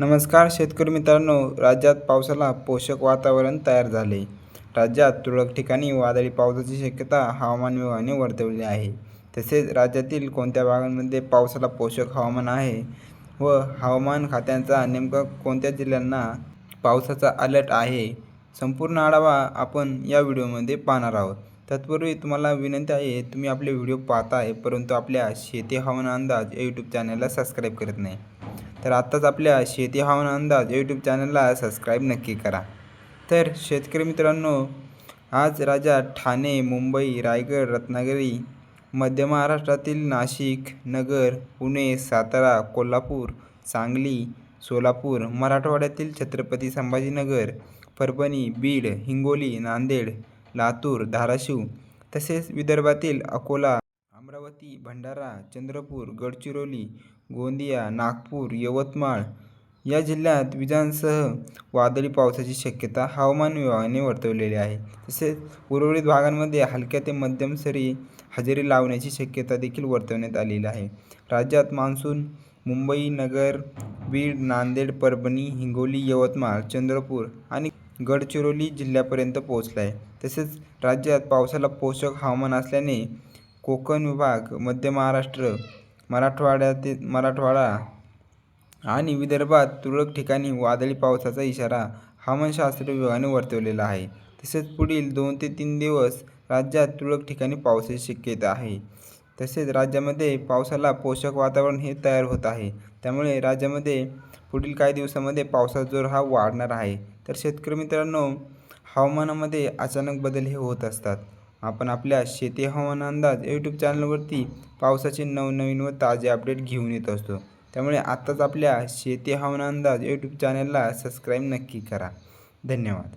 नमस्कार शेतकरी मित्रांनो राज्यात पावसाला पोषक वातावरण तयार झाले. राज्यात तुरळक ठिकाणी वादळी पावसाची शक्यता हवामान विभागाने वर्तवली आहे. तसेच राज्यातील कोणत्या भागांमध्ये पावसाला पोषक हवामान आहे व हवामान खात्यांचा नेमका कोणत्या जिल्ह्यांना पावसाचा अलर्ट आहे संपूर्ण आढावा आपण या व्हिडिओमध्ये पाहणार आहोत. तत्पूर्वी तुम्हाला विनंती आहे तुम्ही आपले व्हिडिओ पाहताय परंतु आपल्या शेती हवामान अंदाज या यूट्यूब चॅनलला सबस्क्राईब करत नाही. तर आत्ताच आपल्या शेती हवामान अंदाज यूट्यूब चॅनलला सबस्क्राईब नक्की करा. तर शेतकरी मित्रांनो आज राज्यात ठाणे मुंबई रायगड रत्नागिरी मध्य महाराष्ट्रातील नाशिक नगर पुणे सातारा कोल्हापूर सांगली सोलापूर मराठवाड्यातील छत्रपती संभाजीनगर परभणी बीड हिंगोली नांदेड लातूर धाराशिव तसेच विदर्भातील अकोला अमरावती भंडारा चंद्रपूर गडचिरोली गोंदिया नागपूर यवतमाळ या जिल्ह्यात विजांसह वादळी पावसाची शक्यता हवामान विभागाने वर्तवलेली आहे. तसेच उर्वरित भागांमध्ये हलक्या ते मध्यम सरी हजेरी लावण्याची शक्यता देखील वर्तवण्यात आलेली आहे. राज्यात मान्सून मुंबई नगर बीड नांदेड परभणी हिंगोली यवतमाळ चंद्रपूर आणि गडचिरोली जिल्ह्यापर्यंत पोहोचला आहे तसेच राज्यात पावसाला पोषक हवामान असल्याने कोकण विभाग मध्य महाराष्ट्र मराठवाड्यातील मराठवाडा आणि विदर्भात तुरळक ठिकाणी वादळी पावसाचा इशारा हवामानशास्त्र विभागाने वर्तवलेला आहे. तसेच पुढील दोन ते तीन दिवस राज्यात तुरळक ठिकाणी पावसाची शक्यता आहे. तसेच राज्यामध्ये पावसाला पोषक वातावरण हे तयार होत आहे. त्यामुळे राज्यामध्ये पुढील काही दिवसामध्ये पावसाचा जोर हा वाढणार आहे. तर शेतकरी मित्रांनो हवामानामध्ये अचानक बदल हे होत असतात. आपण आपल्या शेती हवामान अंदाज यूट्यूब चॅनलवरती पावसाचे नवनवीन व ताजे अपडेट घेऊन येत असतो. त्यामुळे आत्ताच आपल्या शेती हवामान अंदाज यूट्यूब चॅनलला सबस्क्राईब नक्की करा. धन्यवाद.